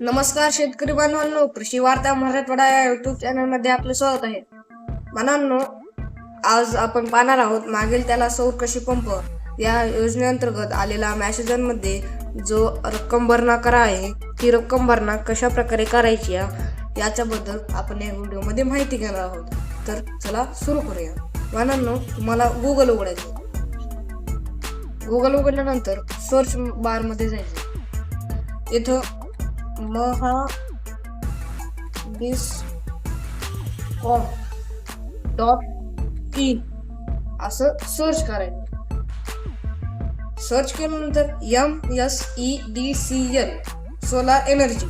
नमस्कार शेतकरी बांधवांनो कृषी वार्ता मराठवाडा या युट्यूब चॅनलमध्ये आपले स्वागत आहे. मनांनो आज आपण पाहणार आहोत मागील त्याला सौर कृषी पंप या योजनेअंतर्गत आलेला मॅसेजांमध्ये जो रक्कम भरणा करा आहे ती रक्कम भरणा कशा प्रकारे करायची आहे याच्याबद्दल आपण या व्हिडिओमध्ये माहिती घेणार आहोत. तर चला सुरू करूया. मनांनो तुम्हाला गुगल उघडायचं गुगल उघडल्यानंतर सर्च बारमध्ये जायचं इथं Mahadiscom dot in असं सर्च करायचं. सर्च केल्यानंतर M S E D C L solar energy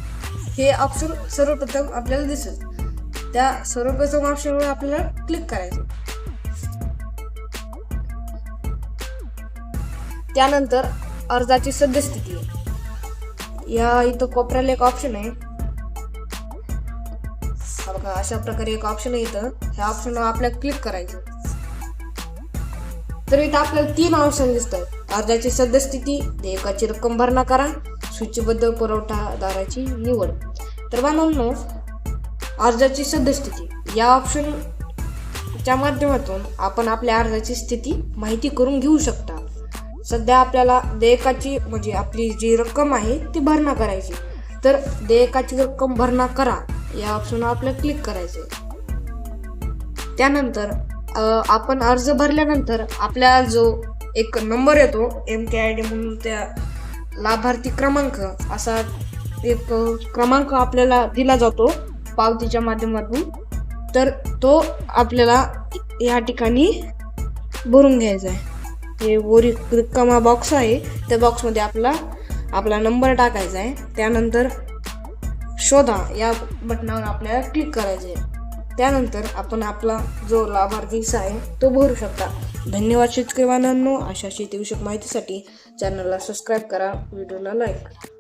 हे ऑप्शन सर्वप्रथम आपल्याला दिसेल त्या सर्वप्रथम ऑप्शनवर आपल्याला क्लिक करायचं. त्यानंतर अर्जाची सद्यस्थिती. आहे या इथं कोपऱ्याला एक ऑप्शन आहे. हा बघा अशा प्रकारे एक ऑप्शन आहे इथं. ह्या ऑप्शनवर आपल्याला क्लिक करायचं. तर इथं आपल्याला तीन ऑप्शन दिसतात. अर्जाची सद्यस्थिती देयकाची रक्कम भरणा करा सूचीबद्ध पुरवठादाराची निवड. तर बांधवांनो अर्जाची सद्यस्थिती. या ऑप्शनच्या माध्यमातून आपण आपल्या अर्जाची स्थिती माहिती करून घेऊ शकता. सध्या आपल्याला देयकाची म्हणजे आपली जी रक्कम आहे ती भरणा करायची. तर देयकाची रक्कम भरणा करा या ऑप्शनवर आपल्याला क्लिक करायचे त्यानंतर आपण अर्ज भरल्यानंतर आपल्याला जो एक नंबर येतो एम के आय डी म्हणून त्या लाभार्थी क्रमांक असा एक क्रमांक आपल्याला दिला जातो पावतीच्या माध्यमातून. तर तो आपल्याला या ठिकाणी भरून घ्यायचा आहे. हे वरी रिकामा बॉक्स आहे. त्या बॉक्समध्ये आपला आपला नंबर टाकायचा आहे. त्यानंतर शोधा. या बटनावर आपल्याला क्लिक करायचे आहे. त्यानंतर आपण आपला जो लाभार्थीचा आहे तो भरू शकता. धन्यवाद शेतकरी बांधवांनो. अशा शेतीविषयक माहितीसाठी चॅनलला सबस्क्राईब करा. व्हिडिओला लाईक करा